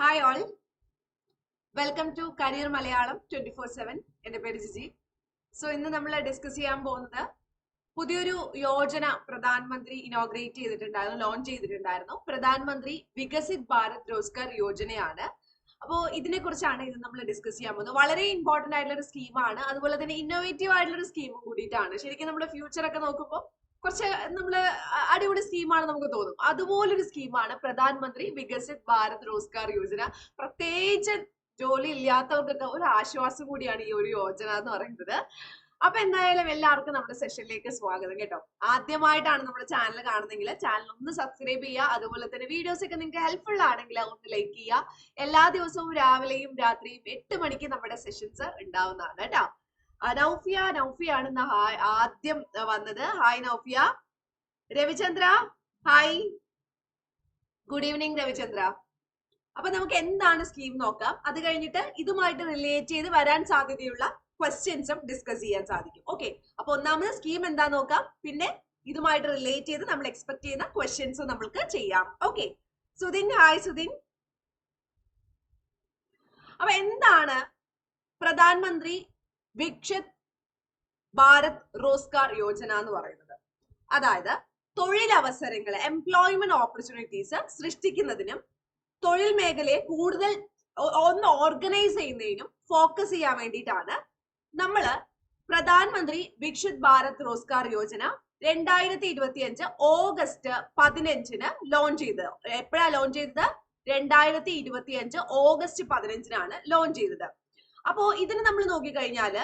Hi all welcome to career Malayalam twenty four seven എന്റെ പേര് Jiji. So ഇന്ന് നമ്മൾ ഡിസ്കസ് ചെയ്യാൻ പോകുന്നത് പുതിയൊരു യോജന പ്രധാനമന്ത്രി ഇനോഗ്രേറ്റ് ചെയ്തിട്ടുണ്ടായിരുന്നു ലോഞ്ച് ചെയ്തിട്ടുണ്ടായിരുന്നു. പ്രധാനമന്ത്രി വികസിത് ഭാരത് റോസ്ഗാർ യോജനയാണ്. അപ്പോ ഇതിനെ കുറിച്ചാണ് ഇത് നമ്മൾ ഡിസ്കസ് ചെയ്യാൻ പോകുന്നത്. വളരെ ഇമ്പോർട്ടന്റ് ആയിട്ടുള്ള ഒരു സ്കീമാണ് അതുപോലെ തന്നെ ഇന്നോവേറ്റീവ് ആയിട്ടുള്ള ഒരു സ്കീമും കൂടിയിട്ടാണ്. ശരിക്കും നമ്മുടെ ഫ്യൂച്ചർ ഒക്കെ നോക്കുമ്പോൾ കുറച്ച് നമ്മൾ അടിപൊളി സ്കീമാണ് നമുക്ക് തോന്നും. അതുപോലൊരു സ്കീമാണ് പ്രധാനമന്ത്രി വികസിത് ഭാരത് റോസ്ഗാർ യോജന. പ്രത്യേകിച്ച് ജോലി ഇല്ലാത്തവർക്കൊക്കെ ഒരു ആശ്വാസം കൂടിയാണ് ഈ ഒരു യോജന എന്ന് പറയുന്നത്. അപ്പൊ എന്തായാലും എല്ലാവർക്കും നമ്മുടെ സെഷനിലേക്ക് സ്വാഗതം കേട്ടോ. ആദ്യമായിട്ടാണ് നമ്മുടെ ചാനൽ കാണുന്നെങ്കിൽ ചാനൽ ഒന്ന് സബ്സ്ക്രൈബ് ചെയ്യുക. അതുപോലെ തന്നെ വീഡിയോസ് ഒക്കെ നിങ്ങൾക്ക് ഹെൽപ്ഫുൾ ആണെങ്കിൽ ഒന്ന് ലൈക്ക് ചെയ്യുക. എല്ലാ ദിവസവും രാവിലെയും രാത്രിയും എട്ട് മണിക്ക് നമ്മുടെ സെഷൻസ് ഉണ്ടാവുന്നതാണ് കേട്ടോ. നൗഫിയ നൗഫിയാണ് ആദ്യം വന്നത്. Hi Naufiya. Ravichandra. Hi good evening Ravichandra. അപ്പൊ നമുക്ക് എന്താണ് സ്കീം നോക്കാം. അത് കഴിഞ്ഞിട്ട് ഇതുമായിട്ട് റിലേറ്റ് ചെയ്ത് വരാൻ സാധ്യതയുള്ള ക്വസ്റ്റ്യൻസും ഡിസ്കസ് ചെയ്യാൻ സാധിക്കും. ഓക്കെ അപ്പൊ ഒന്നാമത് സ്കീം എന്താ നോക്കാം. പിന്നെ ഇതുമായിട്ട് റിലേറ്റ് ചെയ്ത് നമ്മൾ എക്സ്പെക്ട് ചെയ്യുന്ന ക്വസ്റ്റ്യൻസും നമ്മൾക്ക് ചെയ്യാം. Okay Sudhin hi Sudhin. അപ്പൊ എന്താണ്? പ്രധാനമന്ത്രി വിക്ഷത് ഭാരത് റോസ്കാർ യോജന എന്ന് പറയുന്നത്. അതായത് തൊഴിലവസരങ്ങൾ എംപ്ലോയ്മെന്റ് ഓപ്പർച്യൂണിറ്റീസ് സൃഷ്ടിക്കുന്നതിനും തൊഴിൽ മേഖലയെ കൂടുതൽ ഒന്ന് ഓർഗനൈസ് ചെയ്യുന്നതിനും ഫോക്കസ് ചെയ്യാൻ വേണ്ടിയിട്ടാണ് നമ്മൾ പ്രധാനമന്ത്രി വിക്ഷിത് ഭാരത് റോസ്കാർ യോജന രണ്ടായിരത്തി ഇരുപത്തി അഞ്ച് ഓഗസ്റ്റ് പതിനഞ്ചിന് ലോഞ്ച് ചെയ്തത്. എപ്പോഴാണ് ലോഞ്ച് ചെയ്തത്? രണ്ടായിരത്തി ഇരുപത്തി അഞ്ച് ഓഗസ്റ്റ് പതിനഞ്ചിനാണ് ലോഞ്ച് ചെയ്തത്. അപ്പോ ഇതിന് നമ്മൾ നോക്കിക്കഴിഞ്ഞാൽ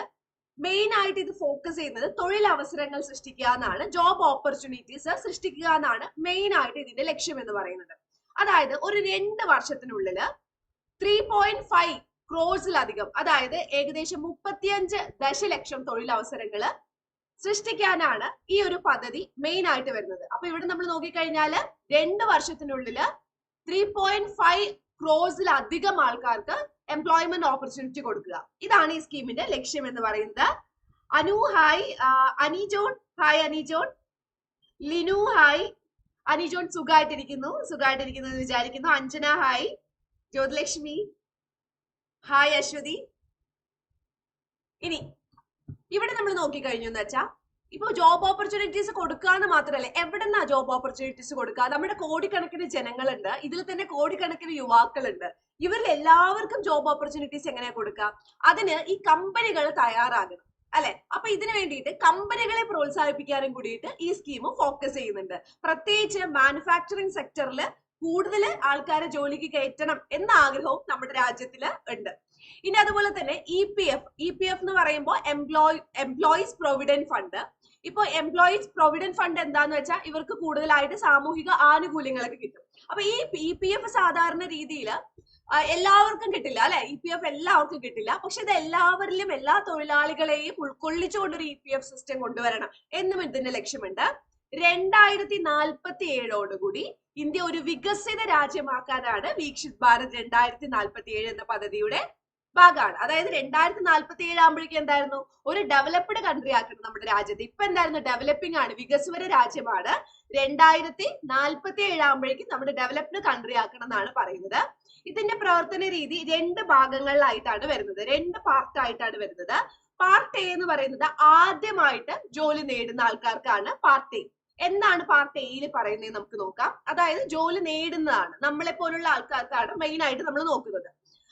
മെയിൻ ആയിട്ട് ഇത് ഫോക്കസ് ചെയ്യുന്നത് തൊഴിലവസരങ്ങൾ സൃഷ്ടിക്കുക എന്നാണ് ജോബ് ഓപ്പർച്യൂണിറ്റീസ് സൃഷ്ടിക്കുക എന്നാണ് മെയിൻ ആയിട്ട് ഇതിന്റെ ലക്ഷ്യം എന്ന് പറയുന്നത്. അതായത് ഒരു രണ്ട് വർഷത്തിനുള്ളിൽ ത്രീ പോയിന്റ് ഫൈവ് ക്രോഴ്സിലധികം അതായത് ഏകദേശം മുപ്പത്തിയഞ്ച് ദശലക്ഷം തൊഴിലവസരങ്ങൾ സൃഷ്ടിക്കാനാണ് ഈ ഒരു പദ്ധതി മെയിൻ ആയിട്ട് വരുന്നത്. അപ്പൊ ഇവിടെ നമ്മൾ നോക്കിക്കഴിഞ്ഞാൽ രണ്ട് വർഷത്തിനുള്ളിൽ ത്രീ പോയിന്റ് ഫൈവ് ക്രോഴ്സിലധികം ആൾക്കാർക്ക് എംപ്ലോയ്മെന്റ് ഓപ്പർച്യൂണിറ്റി കൊടുക്കുക. ഇതാണ് ഈ സ്കീമിന്റെ ലക്ഷ്യം എന്ന് പറയുന്നത്. Anu hi Ani John hi Ani John Linu hi Ani John സുഖമായിട്ടിരിക്കുന്നു സുഖമായിട്ടിരിക്കുന്നു എന്ന് വിചാരിക്കുന്നു. Anjana hi Jyothilakshmi hi Aswathi. ഇനി ഇവിടെ നമ്മൾ നോക്കിക്കഴിഞ്ഞു എന്ന് വെച്ചാൽ ഇപ്പൊ ജോബ് ഓപ്പർച്യൂണിറ്റീസ് കൊടുക്കുക എന്ന് മാത്രമല്ല എവിടെ നിന്നാ ജോബ് ഓപ്പർച്യൂണിറ്റീസ് കൊടുക്കുക നമ്മുടെ കോടിക്കണക്കിന് ജനങ്ങളുണ്ട്. ഇതിൽ തന്നെ കോടിക്കണക്കിന് യുവാക്കളുണ്ട്. ഇവരിൽ എല്ലാവർക്കും ജോബ് ഓപ്പർച്യൂണിറ്റീസ് എങ്ങനെ കൊടുക്കുക അതിന് ഈ കമ്പനികൾ തയ്യാറാകണം അല്ലെ? അപ്പൊ ഇതിനു വേണ്ടിയിട്ട് കമ്പനികളെ പ്രോത്സാഹിപ്പിക്കാനും കൂടിയിട്ട് ഈ സ്കീം ഫോക്കസ് ചെയ്യുന്നുണ്ട്. പ്രത്യേകിച്ച് മാനുഫാക്ചറിങ് സെക്ടറിൽ കൂടുതൽ ആൾക്കാരെ ജോലിക്ക് കയറ്റണം എന്ന ആഗ്രഹവും നമ്മുടെ രാജ്യത്തിൽ ഉണ്ട്. ഇനി അതുപോലെ തന്നെ E P F E P F എന്ന് പറയുമ്പോൾ എംപ്ലോയ് എംപ്ലോയീസ് പ്രൊവിഡന്റ് ഫണ്ട് ഇപ്പൊ എംപ്ലോയീസ് പ്രൊവിഡന്റ് ഫണ്ട് എന്താന്ന് വെച്ചാൽ ഇവർക്ക് കൂടുതലായിട്ട് സാമൂഹിക ആനുകൂല്യങ്ങളൊക്കെ കിട്ടും. അപ്പൊ ഈ ഇ പി എഫ് സാധാരണ രീതിയിൽ എല്ലാവർക്കും കിട്ടില്ല അല്ലെ? ഇ പി എഫ് എല്ലാവർക്കും കിട്ടില്ല. പക്ഷെ ഇത് എല്ലാവരിലും എല്ലാ തൊഴിലാളികളെയും ഉൾക്കൊള്ളിച്ചുകൊണ്ട് ഒരു ഇ പി എഫ് സിസ്റ്റം കൊണ്ടുവരണം. എന്നും ഇതിന്റെ ലക്ഷ്യമുണ്ട്. രണ്ടായിരത്തി നാൽപ്പത്തി ഏഴോടുകൂടി ഇന്ത്യ ഒരു വികസിത രാജ്യമാക്കാനാണ് വീക്ഷിത് ഭാരത് രണ്ടായിരത്തി നാൽപ്പത്തി ഏഴ് എന്ന പദ്ധതിയുടെ ഭാഗമാണ്. അതായത് രണ്ടായിരത്തി നാൽപ്പത്തി ഏഴ് ആകുമ്പോഴേക്കും എന്തായിരുന്നു? ഒരു ഡെവലപ്ഡ് കൺട്രി ആക്കണം നമ്മുടെ രാജ്യത്ത്. ഇപ്പൊ എന്തായിരുന്നു? ഡെവലപ്പിംഗ് ആണ് വികസ്വര രാജ്യമാണ്. രണ്ടായിരത്തി നാൽപ്പത്തി ഏഴ് ആകുമ്പോഴേക്കും നമ്മുടെ ഡെവലപ്ഡ് കൺട്രി ആക്കണം എന്നാണ് പറയുന്നത്. ഇതിന്റെ പ്രവർത്തന രീതി രണ്ട് ഭാഗങ്ങളിലായിട്ടാണ് വരുന്നത്. രണ്ട് പാർട്ട് ആയിട്ടാണ് വരുന്നത്. പാർട്ട് എ എന്ന് പറയുന്നത് ആദ്യമായിട്ട് ജോലി നേടുന്ന ആൾക്കാർക്കാണ് പാർട്ട് എ എന്താണ് പാർട്ട് എയിൽ പറയുന്നത് നമുക്ക് നോക്കാം. അതായത് ജോലി നേടുന്നതാണ്. നമ്മളെ പോലുള്ള ആൾക്കാർക്കാണ് മെയിൻ ആയിട്ട് നമ്മൾ നോക്കുന്നത്.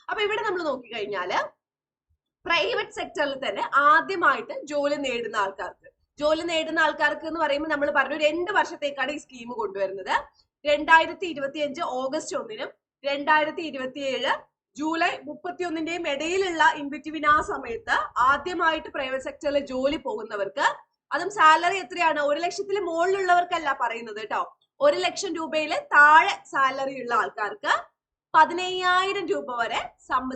അപ്പൊ ഇവിടെ നമ്മൾ നോക്കിക്കഴിഞ്ഞാൽ പ്രൈവറ്റ് സെക്ടറിൽ തന്നെ ആദ്യമായിട്ട് ജോലി നേടുന്ന ആൾക്കാർക്ക്. ജോലി നേടുന്ന ആൾക്കാർക്ക് എന്ന് പറയുമ്പോൾ നമ്മൾ പറഞ്ഞു രണ്ട് വർഷത്തേക്കാണ് ഈ സ്കീം കൊണ്ടുവരുന്നത്. രണ്ടായിരത്തി ഇരുപത്തി അഞ്ച് ഓഗസ്റ്റ് ഒന്നിനും രണ്ടായിരത്തി ഇരുപത്തി ഏഴ് ജൂലൈ മുപ്പത്തിയൊന്നിന്റെയും ഇടയിലുള്ള ഇൻബിറ്റ്വീൻ ആ സമയത്ത് ആദ്യമായിട്ട് പ്രൈവറ്റ് സെക്ടറിൽ ജോലി പോകുന്നവർക്ക് അതും സാലറി എത്രയാണ്? ഒരു ലക്ഷത്തിൽ മുകളിലുള്ളവർക്കല്ല പറയുന്നത് കേട്ടോ ഒരു ലക്ഷം രൂപയിൽ താഴെ സാലറി ഉള്ള ആൾക്കാർക്ക് പതിനയ്യായിരം രൂപ വരെ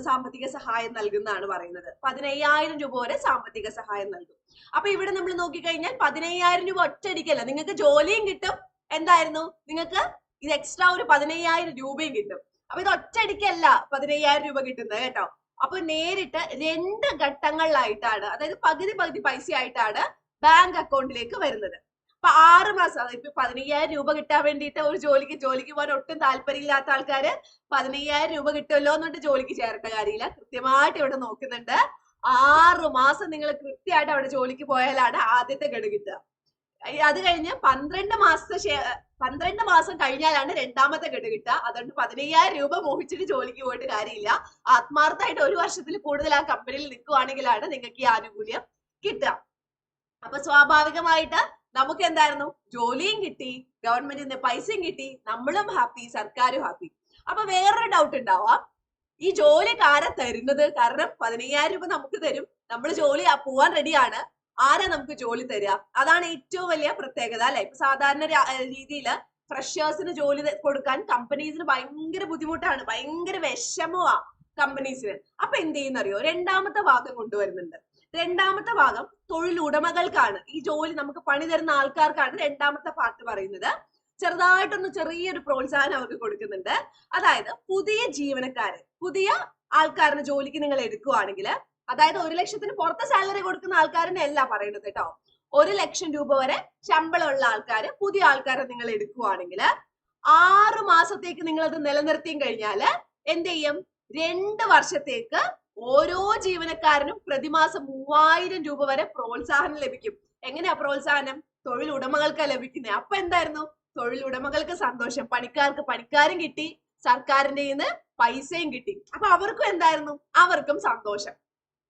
സാമ്പത്തിക സഹായം നൽകുന്നതാണ് പറയുന്നത്. പതിനയ്യായിരം രൂപ വരെ സാമ്പത്തിക സഹായം നൽകും. അപ്പൊ ഇവിടെ നമ്മൾ നോക്കിക്കഴിഞ്ഞാൽ പതിനയ്യായിരം രൂപ ഒറ്റയടിക്കല്ല. നിങ്ങൾക്ക് ജോലിയും കിട്ടും. എന്തായിരുന്നു? നിങ്ങൾക്ക് ഇത് എക്സ്ട്രാ ഒരു പതിനയ്യായിരം രൂപയും കിട്ടും. അപ്പൊ ഇത് ഒറ്റയടിക്കല്ല പതിനയ്യായിരം രൂപ കിട്ടുന്നത് കേട്ടോ. അപ്പൊ നേരിട്ട് രണ്ട് ഘട്ടങ്ങളിലായിട്ടാണ് അതായത് പകുതി പകുതി പൈസ ആയിട്ടാണ് ബാങ്ക് അക്കൗണ്ടിലേക്ക് വരുന്നത്. അപ്പൊ ആറ് മാസം അതായത് ഇപ്പൊ പതിനയ്യായിരം രൂപ കിട്ടാൻ വേണ്ടിയിട്ട് ഒരു ജോലിക്ക് ജോലിക്ക് പോകാൻ ഒട്ടും താല്പര്യമില്ലാത്ത ആൾക്കാര് പതിനയ്യായിരം രൂപ കിട്ടുമല്ലോ എന്നിട്ട് ജോലിക്ക് ചേരേണ്ട കാര്യമില്ല. കൃത്യമായിട്ട് ഇവിടെ നോക്കുന്നുണ്ട്. ആറു മാസം നിങ്ങൾ കൃത്യമായിട്ട് അവിടെ ജോലിക്ക് പോയാലാണ് ആദ്യത്തെ ഗഡു കിട്ടുക. അത് കഴിഞ്ഞ് പന്ത്രണ്ട് മാസത്തെ പന്ത്രണ്ട് മാസം കഴിഞ്ഞാലാണ് രണ്ടാമത്തെ ഗഡു കിട്ടുക. അതുകൊണ്ട് പതിനയ്യായിരം രൂപ മോഹിച്ചിട്ട് ജോലിക്ക് പോയിട്ട് കാര്യമില്ല. ആത്മാർത്ഥമായിട്ട് ഒരു വർഷത്തിൽ കൂടുതൽ ആ കമ്പനിയിൽ നിൽക്കുവാണെങ്കിലാണ് നിങ്ങൾക്ക് ഈ ആനുകൂല്യം കിട്ടുക. അപ്പൊ സ്വാഭാവികമായിട്ട് നമുക്ക് എന്തായിരുന്നു? ജോലിയും കിട്ടി ഗവൺമെന്റിൽ നിന്ന് പൈസയും കിട്ടി നമ്മളും ഹാപ്പി സർക്കാരും ഹാപ്പി അപ്പൊ വേറൊരു ഡൗട്ട് ഉണ്ടാവാം ഈ ജോലി കാരെ തരുന്നത് കാരണം പതിനയ്യായിരം രൂപ നമുക്ക് തരും. നമ്മൾ ജോലി പോവാൻ റെഡിയാണ് ആരാ നമുക്ക് ജോലി തരിക അതാണ് ഏറ്റവും വലിയ പ്രത്യേകത അല്ലെ? ഇപ്പൊ സാധാരണ രീതിയിൽ ഫ്രഷേഴ്സിന് ജോലി കൊടുക്കാൻ കമ്പനീസിന് ഭയങ്കര ബുദ്ധിമുട്ടാണ് ഭയങ്കര വിഷമമാ കമ്പനീസിന്. അപ്പൊ എന്ത് ചെയ്യുന്നറിയോ? രണ്ടാമത്തെ ഭാഗം കൊണ്ടുവരുന്നുണ്ട്. രണ്ടാമത്തെ ഭാഗം തൊഴിലുടമകൾക്കാണ്. ഈ ജോലി നമുക്ക് പണി തരുന്ന ആൾക്കാർക്കാണ് രണ്ടാമത്തെ പാർട്ട് പറയുന്നത്. ചെറുതായിട്ടൊന്ന് ചെറിയൊരു പ്രോത്സാഹനം അവർക്ക് കൊടുക്കുന്നുണ്ട്. അതായത് പുതിയ ജീവനക്കാരെ പുതിയ ആൾക്കാരുടെ ജോലിക്ക് നിങ്ങൾ എടുക്കുവാണെങ്കിൽ അതായത് ഒരു ലക്ഷത്തിന് പുറത്ത് സാലറി കൊടുക്കുന്ന ആൾക്കാരനെ അല്ല പറയുന്നത് കേട്ടോ. ഒരു ലക്ഷം രൂപ വരെ ശമ്പളമുള്ള ആൾക്കാര് പുതിയ ആൾക്കാരെ നിങ്ങൾ എടുക്കുവാണെങ്കിൽ ആറ് മാസത്തേക്ക് നിങ്ങൾ അത് നിലനിർത്തിയും കഴിഞ്ഞാൽ എന്ത് ചെയ്യും? രണ്ട് വർഷത്തേക്ക് ഓരോ ജീവനക്കാരനും പ്രതിമാസം മൂവായിരം രൂപ വരെ പ്രോത്സാഹനം ലഭിക്കും. എങ്ങനെയാ പ്രോത്സാഹനം? തൊഴിലുടമകൾക്ക് ലഭിക്കുന്നത് അപ്പൊ എന്തായിരുന്നു? തൊഴിലുടമകൾക്ക് സന്തോഷം. പണിക്കാർക്ക് പണിക്കാരും കിട്ടി. സർക്കാരിന്റെ നിന്ന് പൈസയും കിട്ടി. അപ്പൊ അവർക്കും എന്തായിരുന്നു? അവർക്കും സന്തോഷം.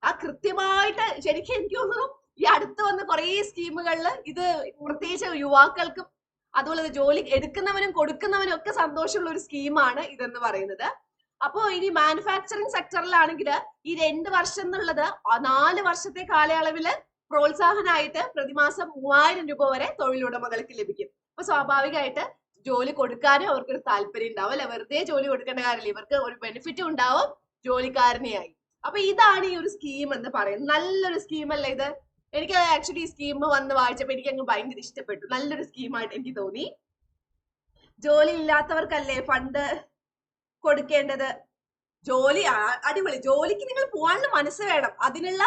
ആ കൃത്യമായിട്ട് ശരിക്കും എനിക്ക് തോന്നുന്നു ഈ അടുത്ത് വന്ന കുറേ സ്കീമുകളിൽ ഇത് പ്രത്യേകിച്ച് യുവാക്കൾക്കും അതുപോലെ ജോലി എടുക്കുന്നവനും കൊടുക്കുന്നവനും ഒക്കെ സന്തോഷമുള്ള ഒരു സ്കീമാണ് ഇതെന്ന് പറയുന്നത്. അപ്പോ ഇനി മാനുഫാക്ചറിങ് സെക്ടറിലാണെങ്കിൽ ഈ രണ്ട് വർഷം എന്നുള്ളത് നാല് വർഷത്തെ കാലയളവിൽ പ്രോത്സാഹനമായിട്ട് പ്രതിമാസം മൂവായിരം രൂപ വരെ തൊഴിലുടമകൾക്ക് ലഭിക്കും. അപ്പൊ സ്വാഭാവികമായിട്ട് ജോലി കൊടുക്കാനും അവർക്കൊരു താല്പര്യം ഉണ്ടാവും. അല്ലെ? വെറുതെ ജോലി കൊടുക്കേണ്ട കാര്യമില്ല. ഇവർക്ക് ഒരു ബെനിഫിറ്റും ഉണ്ടാവും. ജോലിക്കാരനെയായി. അപ്പൊ ഇതാണ് ഈ ഒരു സ്കീം എന്ന് പറയുന്നത്. നല്ലൊരു സ്കീം അല്ലേ ഇത്? എനിക്ക് ആക്ച്വലി ഈ സ്കീം വന്ന് വായിച്ചപ്പോ എനിക്ക് അങ്ങ് ഭയങ്കര ഇഷ്ടപ്പെട്ടു. നല്ലൊരു സ്കീമായിട്ട് എനിക്ക് തോന്നി. ജോലി ഇല്ലാത്തവർക്കല്ലേ ഫണ്ട് കൊടുക്കേണ്ടത്? ജോലി അടിപൊളി. ജോലിക്ക് നിങ്ങൾ പോകാനുള്ള മനസ്സ് വേണം. അതിനുള്ള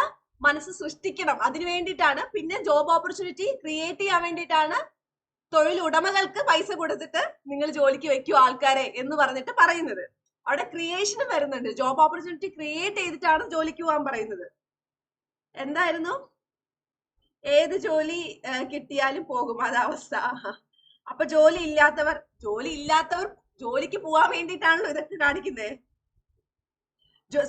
മനസ്സ് സൃഷ്ടിക്കണം. അതിനു വേണ്ടിയിട്ടാണ് പിന്നെ ജോബ് ഓപ്പർച്യൂണിറ്റി ക്രിയേറ്റ് ചെയ്യാൻ വേണ്ടിയിട്ടാണ് തൊഴിലുടമകൾക്ക് പൈസ കൊടുത്തിട്ട് നിങ്ങൾ ജോലിക്ക് വെക്കൂ ആൾക്കാരെ എന്ന് പറഞ്ഞിട്ട് പറയുന്നത്. അവിടെ ക്രിയേഷനും വരുന്നുണ്ട്. ജോബ് ഓപ്പർച്യൂണിറ്റി ക്രിയേറ്റ് ചെയ്തിട്ടാണ് ജോലിക്ക് പോകാൻ പറയുന്നത്. എന്തായിരുന്നു? ഏത് ജോലി കിട്ടിയാലും പോകും. അത് അവസ്ഥ. അപ്പൊ ജോലി ഇല്ലാത്തവർ ജോലി ഇല്ലാത്തവർ ജോലിക്ക് പോകാൻ വേണ്ടിയിട്ടാണല്ലോ ഇതൊക്കെ കാണിക്കുന്നത്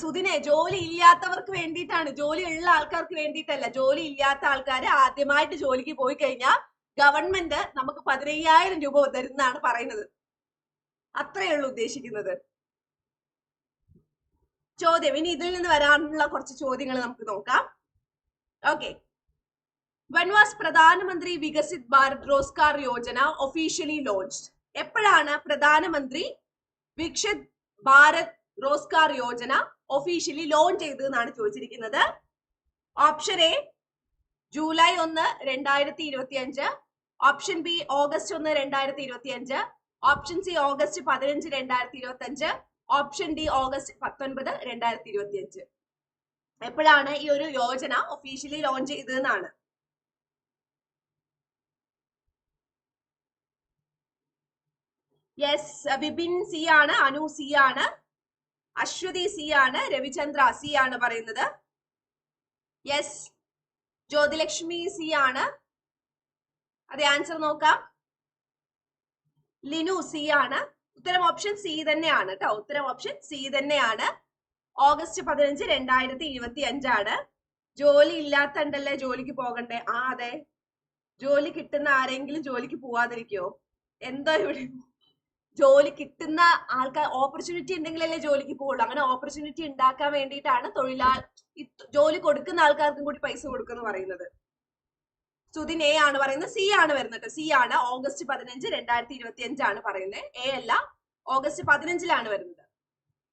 സുദിനെ ജോലി ഇല്ലാത്തവർക്ക് വേണ്ടിയിട്ടാണ്. ജോലി ഉള്ള ആൾക്കാർക്ക് വേണ്ടിയിട്ടല്ല. ജോലി ഇല്ലാത്ത ആൾക്കാർ ആദ്യമായിട്ട് ജോലിക്ക് പോയി കഴിഞ്ഞാൽ ഗവൺമെന്റ് നമുക്ക് പതിനയ്യായിരം രൂപ തരുന്നതാണ് പറയുന്നത്. അത്രയേ ഉള്ളൂ ഉദ്ദേശിക്കുന്നത്. ചോദ്യം. ഇനി ഇതിൽ നിന്ന് വരാനുള്ള കുറച്ച് ചോദ്യങ്ങൾ നമുക്ക് നോക്കാം. Okay when was Pradhan Mantri Viksit Bharat Rozgar Yojana officially launched എപ്പോഴാണ് പ്രധാനമന്ത്രി വികസിത് ഭാരത് റോസ്കാർ യോജന ഒഫീഷ്യലി ലോഞ്ച് ചെയ്തതെന്നാണ് ചോദിച്ചിരിക്കുന്നത്? ഓപ്ഷൻ എ ജൂലൈ ഒന്ന് രണ്ടായിരത്തി ഇരുപത്തി അഞ്ച് ഓപ്ഷൻ ബി ഓഗസ്റ്റ് ഒന്ന് രണ്ടായിരത്തി ഇരുപത്തി അഞ്ച് ഓപ്ഷൻ സി ഓഗസ്റ്റ് പതിനഞ്ച് രണ്ടായിരത്തി ഇരുപത്തി അഞ്ച് ഓപ്ഷൻ ഡി ഓഗസ്റ്റ് പത്തൊൻപത് രണ്ടായിരത്തി ഇരുപത്തി അഞ്ച് എപ്പോഴാണ് ഈ ഒരു യോജന ഒഫീഷ്യലി ലോഞ്ച് ചെയ്തതെന്നാണ്? യെസ് ബിപിൻ സി ആണ് അനു സി ആണ് അശ്വതി സി ആണ് രവിചന്ദ്ര സി ആണ് പറയുന്നത്. യെസ് ജ്യോതിലക്ഷ്മി സി ആണ്. അതെ ആൻസർ നോക്കാം. ലിനു സി ആണ്. ഉത്തരം ഓപ്ഷൻ സി തന്നെയാണ് കേട്ടോ ഉത്തരം ഓപ്ഷൻ സി തന്നെയാണ്. ഓഗസ്റ്റ് പതിനഞ്ച് രണ്ടായിരത്തി ഇരുപത്തി അഞ്ചാണ് ജോലി ഇല്ലാത്തണ്ടല്ലേ ജോലിക്ക് പോകണ്ടേ? ആ അതെ. ജോലി കിട്ടുന്ന ആരെങ്കിലും ജോലിക്ക് പോവാതിരിക്കോ? എന്താ ഇവിടെ? ജോലി കിട്ടുന്ന ആൾക്കാർ ഓപ്പർച്യൂണിറ്റി ഉണ്ടെങ്കിലല്ലേ ജോലിക്ക് പോകുള്ളൂ അങ്ങനെ ഓപ്പർച്യൂണിറ്റി ഉണ്ടാക്കാൻ വേണ്ടിയിട്ടാണ് തൊഴിലാളി ജോലി കൊടുക്കുന്ന ആൾക്കാർക്കും കൂടി പൈസ കൊടുക്കുന്നു പറയുന്നത്. സുദിൻ എ ആണ് പറയുന്നത്. സി ആണ് വരുന്നത് സി ആണ് ഓഗസ്റ്റ് പതിനഞ്ച് രണ്ടായിരത്തി ഇരുപത്തി അഞ്ചാണ് പറയുന്നത്. എ അല്ല ഓഗസ്റ്റ് പതിനഞ്ചിലാണ് വരുന്നത്.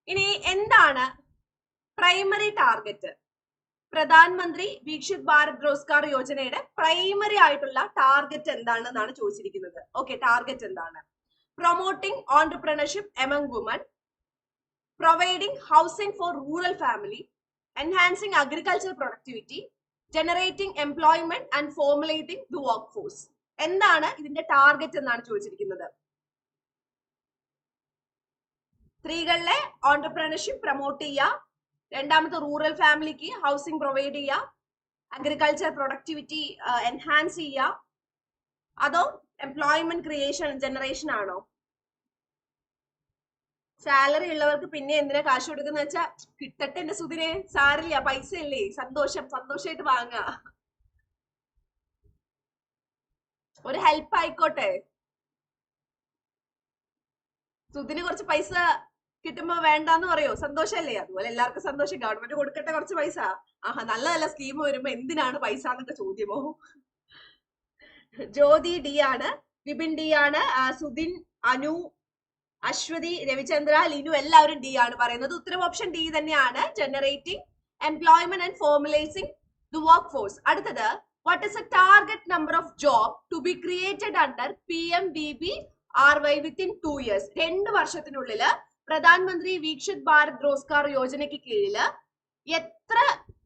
ഇനി എന്താണ് പ്രൈമറി ടാർഗറ്റ് പ്രധാനമന്ത്രി വീക്ഷിത് ഭാരത് റോസ്കാർ യോജനയുടെ പ്രൈമറി ആയിട്ടുള്ള ടാർഗറ്റ് എന്താണെന്നാണ് ചോദിച്ചിരിക്കുന്നത്. ഓക്കെ ടാർഗറ്റ് എന്താണ്? Promoting entrepreneurship among women providing housing for rural family enhancing agriculture productivity generating employment and formulating the work force എന്താണ് ഇതിന്റെ ടാർഗറ്റ് എന്നാണ് ചോദിച്ചിരിക്കുന്നത്? സ്ത്രീകളിലെ ഓണ്ടർപ്രണർഷിപ്പ് പ്രൊമോട്ട് ചെയ്യുക. രണ്ടാമത്തെ റൂറൽ ഫാമിലിക്ക് ഹൗസിംഗ് പ്രൊവൈഡ് ചെയ്യുക. അഗ്രികൾച്ചർ പ്രൊഡക്ടിവിറ്റി എൻഹാൻസ് ചെയ്യുക. അതോ എംപ്ലോയ്മെന്റ് ക്രിയേഷൻ ജനറേഷൻ ആണോ? സാലറി ഉള്ളവർക്ക് പിന്നെ എന്തിനാ കാശ് കൊടുക്കുന്ന വെച്ചാ കിട്ടട്ടെ എന്റെ സുധിനെ സാരില്ല പൈസ അല്ലേ സന്തോഷം സന്തോഷമായിട്ട് വാങ്ങാ. ഒരു ഹെൽപ്പ് ആയിക്കോട്ടെ. സുധിന് കുറച്ച് പൈസ കിട്ടുമ്പോ വേണ്ടാന്ന് പറയോ? സന്തോഷല്ലേ? അതുപോലെ എല്ലാവർക്കും സന്തോഷം. ഗവൺമെന്റ് കൊടുക്കട്ടെ കുറച്ച് പൈസ. ആഹാ നല്ല നല്ല സ്കീം വരുമ്പോ എന്തിനാണ് പൈസ എന്നൊക്കെ ചോദ്യമോ? ജ്യോതി ഡി ആണ് വിപിൻ ഡി ആണ് സുധിൻ അനു അശ്വതി രവിചന്ദ്ര ലിനു എല്ലാവരും ഡി ആണ് പറയുന്നത്. ഉത്തരം ഓപ്ഷൻ ഡി തന്നെയാണ്. Generating employment and formulizing the work force അടുത്തത് what is a target number of job to be created under P M B B R Y within two years രണ്ട് വർഷത്തിനുള്ളിൽ പ്രധാനമന്ത്രി വീക്ഷിത് ഭാരത് റോസ്കാർ യോജനയ്ക്ക് കീഴിൽ എത്ര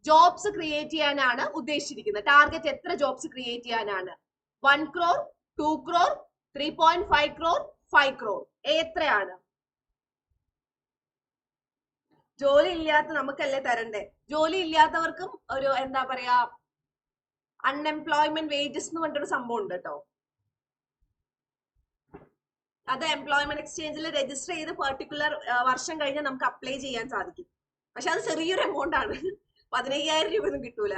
ജോബ്സ് ക്രിയേറ്റ് ചെയ്യാനാണ് ഉദ്ദേശിച്ചിരിക്കുന്നത്? Target എത്ര ജോബ്സ് ക്രിയേറ്റ് ചെയ്യാനാണ്? One crore two crore three point five crore five crore എത്രയാണ്? ജോലി ഇല്ലാത്ത നമുക്കല്ലേ തരണ്ടേ? ജോലി ഇല്ലാത്തവർക്കും ഒരു എന്താ പറയാ അൺഎംപ്ലോയ്മെന്റ് വേജസ് എന്ന് പറഞ്ഞിട്ടൊരു സംഭവം ഉണ്ട് കേട്ടോ അത് എംപ്ലോയ്മെന്റ് എക്സ്ചേഞ്ചിൽ രജിസ്റ്റർ ചെയ്ത് പെർട്ടിക്കുലർ വർഷം കഴിഞ്ഞാൽ നമുക്ക് അപ്ലൈ ചെയ്യാൻ സാധിക്കും. പക്ഷെ അത് ചെറിയൊരു എമൗണ്ട് ആണ്. പതിനയ്യായിരം രൂപ ഒന്നും കിട്ടൂല.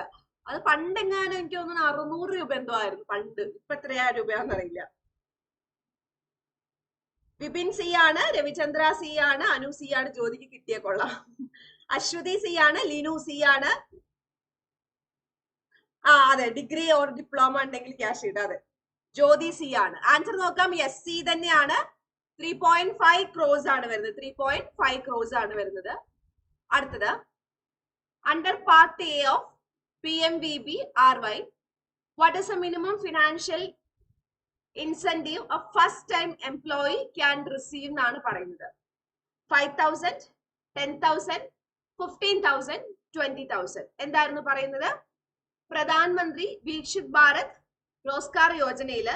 അത് പണ്ടെങ്ങാനും എനിക്ക് തോന്നുന്നു അറുന്നൂറ് രൂപ എന്തോ ആയിരുന്നു പണ്ട്. ഇപ്പൊ എത്രയാ രൂപയാണെന്നറിയില്ല വിപിൻ സി ആണ് രവിചന്ദ്ര സി ആണ് അനു സി ആണ് ജ്യോതിക്ക് കിട്ടിയ കൊള്ളാം. അശ്വതി സി ആണ് ലിനു സി ആണ്. ആ അതെ ഡിഗ്രി ഓർ ഡിപ്ലോമ ഉണ്ടെങ്കിൽ ക്യാഷ് ഇടാം അതെ. ജ്യോതി സി ആണ്. ആൻസർ നോക്കാം എസ് സി തന്നെയാണ്. ത്രീ പോയിന്റ് ഫൈവ് ക്രോസ് ആണ് വരുന്നത്. ത്രീ പോയിന്റ് ഫൈവ് ക്രോസ് ആണ് വരുന്നത്. അടുത്തത്. Under part A of P M V B R Y what is a minimum financial incentive a first time employee can receive എന്നാണ് പറയുന്നത്. Five thousand ten thousand fifteen thousand twenty thousand എന്തായിരുന്നു പറയുന്നത്? പ്രധാനമന്ത്രി വീക്ഷിത് ഭാരത് റോസ്കാർ യോജനയിൽ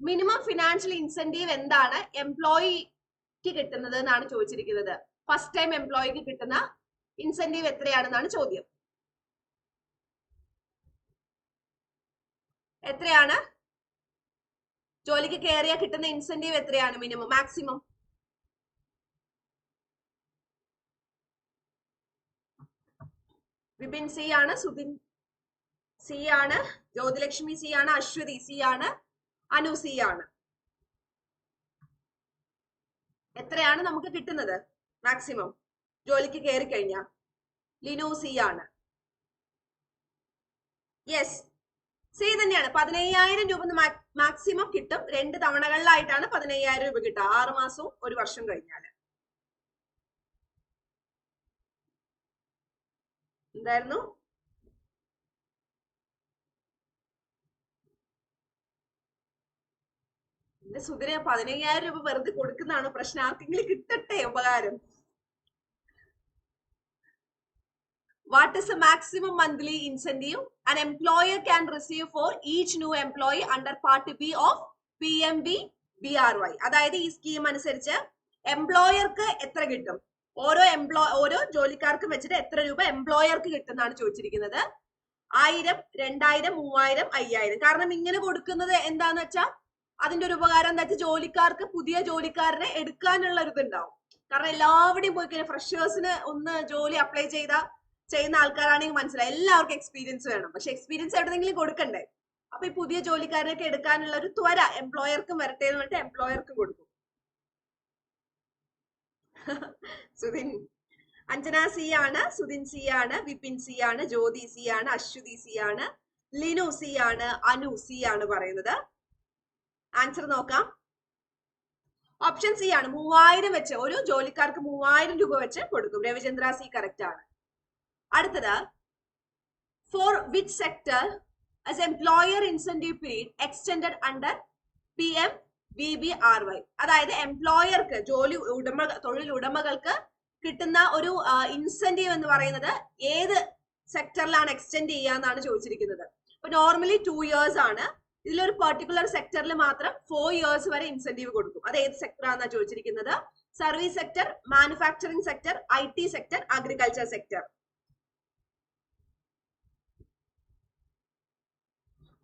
minimum financial incentive എന്താണ്? എംപ്ലോയിക്ക് കിട്ടുന്നത് എന്നാണ് ചോദിച്ചിരിക്കുന്നത്. ഫസ്റ്റ് ടൈം എംപ്ലോയിക്ക് കിട്ടുന്ന ഇൻസെന്റീവ് എത്രയാണെന്നാണ് ചോദ്യം. എത്രയാണ്? ജോലിക്ക് കയറിയാൽ കിട്ടുന്ന ഇൻസെന്റീവ് എത്രയാണ് മിനിമം മാക്സിമം വിപിൻ സി ആണ് സുബിൻ സി ആണ് ജ്യോതിലക്ഷ്മി സി ആണ് അശ്വതി സി ആണ് അനു സി ആണ്. എത്രയാണ് നമുക്ക് കിട്ടുന്നത്? മാക്സിമം ജോലിക്ക് കയറി കഴിഞ്ഞാൽ ലിനു സി ആണ്. യെസ് സി തന്നെയാണ്. പതിനയ്യായിരം രൂപ മാക്സിമം കിട്ടും. രണ്ട് തവണകളിലായിട്ടാണ് പതിനയ്യായിരം രൂപ കിട്ടുക. ആറ് മാസവും ഒരു വർഷം കഴിഞ്ഞാൽ എന്തായിരുന്നു? സുധിനെ പതിനയ്യായിരം രൂപ വെറുതെ കൊടുക്കുന്നതാണ് പ്രശ്നം. ആർക്കെങ്കിലും കിട്ടട്ടെ ഉപകാരം? What is the maximum monthly incentive an employer can receive for each new employee under Part B of PMB BRY? അതായത് ഈ സ്കീം അനുസരിച്ച് എംപ്ലോയർക്ക് എത്ര കിട്ടും? ഓരോ എംപ്ലോയ് ഓരോ ജോലിക്കാർക്കും വെച്ചിട്ട് എത്ര രൂപ എംപ്ലോയർക്ക് കിട്ടുന്നതാണ് ചോദിച്ചിരിക്കുന്നത്. ആയിരം രണ്ടായിരം മൂവായിരം അയ്യായിരം. കാരണം ഇങ്ങനെ കൊടുക്കുന്നത് എന്താന്ന് വെച്ചാൽ അതിന്റെ ഒരു ഉപകാരം എന്താ വെച്ചാൽ ജോലിക്കാർക്ക് പുതിയ ജോലിക്കാരനെ എടുക്കാനുള്ള ഒരു ഇതുണ്ടാവും. കാരണം എല്ലാവരുടെയും പോയി കഴിഞ്ഞാൽ ഫ്രഷേഴ്സിന് ഒന്ന് ജോലി അപ്ലൈ ചെയ്ത ചെയ്യുന്ന ആൾക്കാരാണെങ്കിൽ മനസ്സിലായി. എല്ലാവർക്കും എക്സ്പീരിയൻസ് വേണം. പക്ഷെ എക്സ്പീരിയൻസ് എവിടെന്നെങ്കിലും കൊടുക്കണ്ടേ? അപ്പൊ ഈ പുതിയ ജോലിക്കാരനൊക്കെ എടുക്കാനുള്ള ഒരു ത്വര എംപ്ലോയർക്കും വരട്ടെ എന്ന് പറഞ്ഞിട്ട് എംപ്ലോയർക്കും കൊടുക്കും. സുധിൻ. അഞ്ജന സി ആണ് സുധിൻ സി ആണ് വിപിൻ സി ആണ് ജ്യോതി സി ആണ് അശ്വതി സി ആണ് ലിനു സി ആണ് അനു സി ആണ് പറയുന്നത്. ആൻസർ നോക്കാം. ഓപ്ഷൻ സി ആണ്. മൂവായിരം വെച്ച് ഒരു ജോലിക്കാർക്ക് മൂവായിരം രൂപ വെച്ച് കൊടുക്കും. രവിചന്ദ്ര സി കറക്റ്റ് ആണ്. അടുത്തത് for which sector as employer incentive period extended under P M B B R Y അതായത് എംപ്ലോയർക്ക് ജോലി ഉടമ തൊഴിൽ ഉടമകൾക്ക് കിട്ടുന്ന ഒരു ഇൻസെന്റീവ് എന്ന് പറയുന്നത് ഏത് സെക്ടറിലാണ് എക്സ്റ്റെൻഡ് ചെയ്യാന്നാണ് ചോദിച്ചിരിക്കുന്നത്. ഇപ്പൊ നോർമലി ടു ഇയേഴ്സ് ആണ്. ഇതിലൊരു പെർട്ടിക്കുലർ സെക്ടറിൽ മാത്രം ഫോർ ഇയേഴ്സ് വരെ ഇൻസെന്റീവ് കൊടുക്കും. അത് ഏത് സെക്ടറാണെന്നാണ് ചോദിച്ചിരിക്കുന്നത്? Service sector manufacturing sector I T sector agriculture sector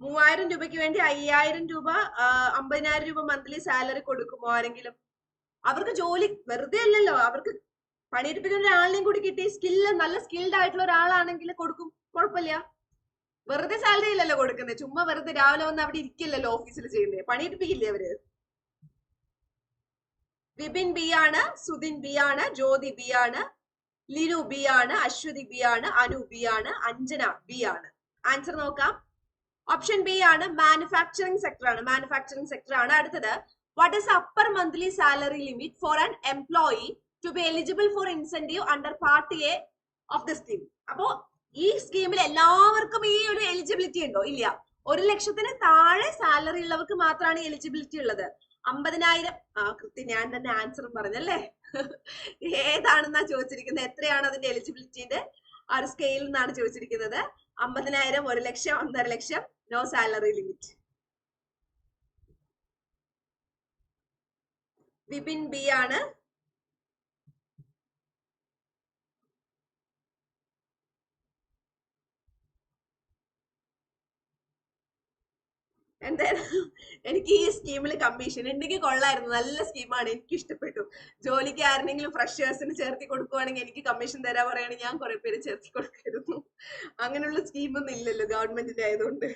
മൂവായിരം രൂപയ്ക്ക് വേണ്ടി അയ്യായിരം രൂപ അമ്പതിനായിരം രൂപ മന്ത്ലി സാലറി കൊടുക്കുമോ ആരെങ്കിലും? അവർക്ക് ജോലി വെറുതെ അല്ലല്ലോ. അവർക്ക് പണിയെടുപ്പിക്കുന്ന ഒരാളിനെയും കൂടി കിട്ടി സ്കില്ല് നല്ല സ്കിൽഡ് ആയിട്ടുള്ള ഒരാളാണെങ്കിൽ കൊടുക്കും. കുഴപ്പമില്ല. വെറുതെ സാലറി ഇല്ലല്ലോ കൊടുക്കുന്നത്. ചുമ്മാ വെറുതെ രാവിലെ വന്ന് അവിടെ ഇരിക്കില്ലല്ലോ ഓഫീസിൽ ചെയ്യുന്നേ. പണിയെടുപ്പിക്കില്ലേ അവർ? വിപിൻ ബി ആണ് സുധിൻ ബി ആണ് ജ്യോതി ബി ആണ് ലിനു ബി ആണ് അശ്വതി ബി ആണ് അനു ബി ആണ് അഞ്ജന ബി ആണ്. ആൻസർ നോക്കാം. ഓപ്ഷൻ ബി ആണ് മാനുഫാക്ചറിംഗ് സെക്ടർ ആണ്. മാനുഫാക്ചറിംഗ് സെക്ടർ ആണ് അടുത്തത്. What is upper monthly salary limit for an employee to be eligible for incentive under part A of the scheme അപ്പോ ഈ സ്കീമിൽ എല്ലാവർക്കും ഈ ഒരു എലിജിബിലിറ്റി ഉണ്ടോ? ഇല്ല. ഒരു ലക്ഷത്തിന് താഴെ സാലറി ഉള്ളവർക്ക് മാത്രമാണ് എലിജിബിലിറ്റി ഉള്ളത്. അമ്പതിനായിരം. ആ കൃത്യം ഞാൻ തന്നെ ആൻസർ പറഞ്ഞല്ലേ? ഏതാണെന്നാ ചോദിച്ചിരിക്കുന്നത്? എത്രയാണ് അതിന്റെ എലിജിബിലിറ്റിന്റെ ആ ഒരു സ്കെയിൽ നിന്നാണ് ചോദിച്ചിരിക്കുന്നത്. അമ്പതിനായിരം ഒരു ലക്ഷം ഒന്നര ലക്ഷം. No salary limit Vipin B ആണ്. എന്തായാലും എനിക്ക് ഈ സ്കീമിൽ കമ്മീഷൻ ഉണ്ടെങ്കിൽ കൊള്ളായിരുന്നു. നല്ല സ്കീമാണ്. എനിക്ക് ഇഷ്ടപ്പെട്ടു. ജോലിക്ക് ആരെങ്കിലും ഫ്രഷേഴ്സിന് ചേർത്തി കൊടുക്കുവാണെങ്കിൽ എനിക്ക് കമ്മീഷൻ തരാൻ പറയുകയാണെങ്കിൽ ഞാൻ കുറെ പേര് ചേർത്തി കൊടുക്കായിരുന്നു. അങ്ങനെയുള്ള സ്കീമൊന്നും ഇല്ലല്ലോ ഗവൺമെന്റിന്റെ ആയതുകൊണ്ട്.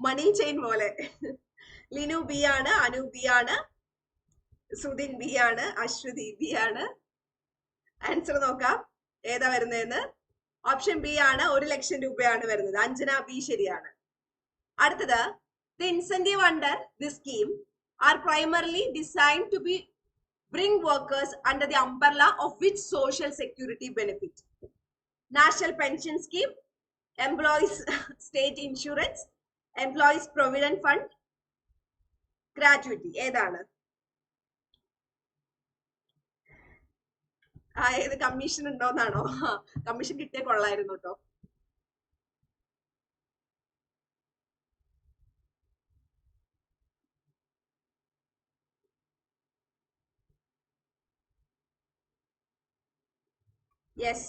മണി ചെയിൻ പോലെ. ലിനു ബി ആണ് അനു ബി ആണ് സുധിൻ ബി ആണ് അശ്വതി ബി ആണ്. ആൻസർ നോക്കാം. ഏതാ വരുന്നതെന്ന്? ഓപ്ഷൻ ബി ആണ് ഒരു ലക്ഷം രൂപയാണ് വരുന്നത്. അഞ്ജന ബി ശരിയാണ്. അടുത്തത്. The incentive under this scheme are primarily designed to be bring workers under the umbrella of which social security benefit? National Pension Scheme, Employees State Insurance, Employees Provident Fund, Gratuity. ഏതാണ് ഏത് commission ഉണ്ടോന്നാണോ commission കിട്ടിയ കൊള്ളായിരുന്നു കേട്ടോ yes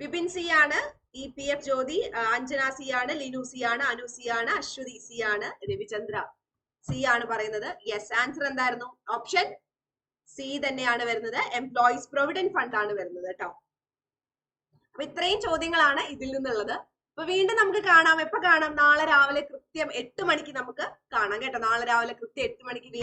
Vipin C ആണ് E P F Jyothi Anjana C ആണ് Linu C ആണ് Anu C ആണ് Aswathy C ആണ് രവിചന്ദ്ര സി ആണ് പറയുന്നത്. യെസ് ആൻസർ എന്തായിരുന്നു? ഓപ്ഷൻ സി തന്നെയാണ് വരുന്നത്. എംപ്ലോയീസ് പ്രൊവിഡന്റ് ഫണ്ട് ആണ് വരുന്നത് കേട്ടോ. അപ്പൊ ഇത്രയും ചോദ്യങ്ങളാണ് ഇതിൽ നിന്നുള്ളത്. അപ്പൊ വീണ്ടും നമുക്ക് കാണാം. എപ്പോ കാണാം? നാളെ രാവിലെ കൃത്യം എട്ട് മണിക്ക് നമുക്ക് കാണാം കേട്ടോ. നാളെ രാവിലെ കൃത്യം എട്ട് മണിക്ക് വീണ്ടും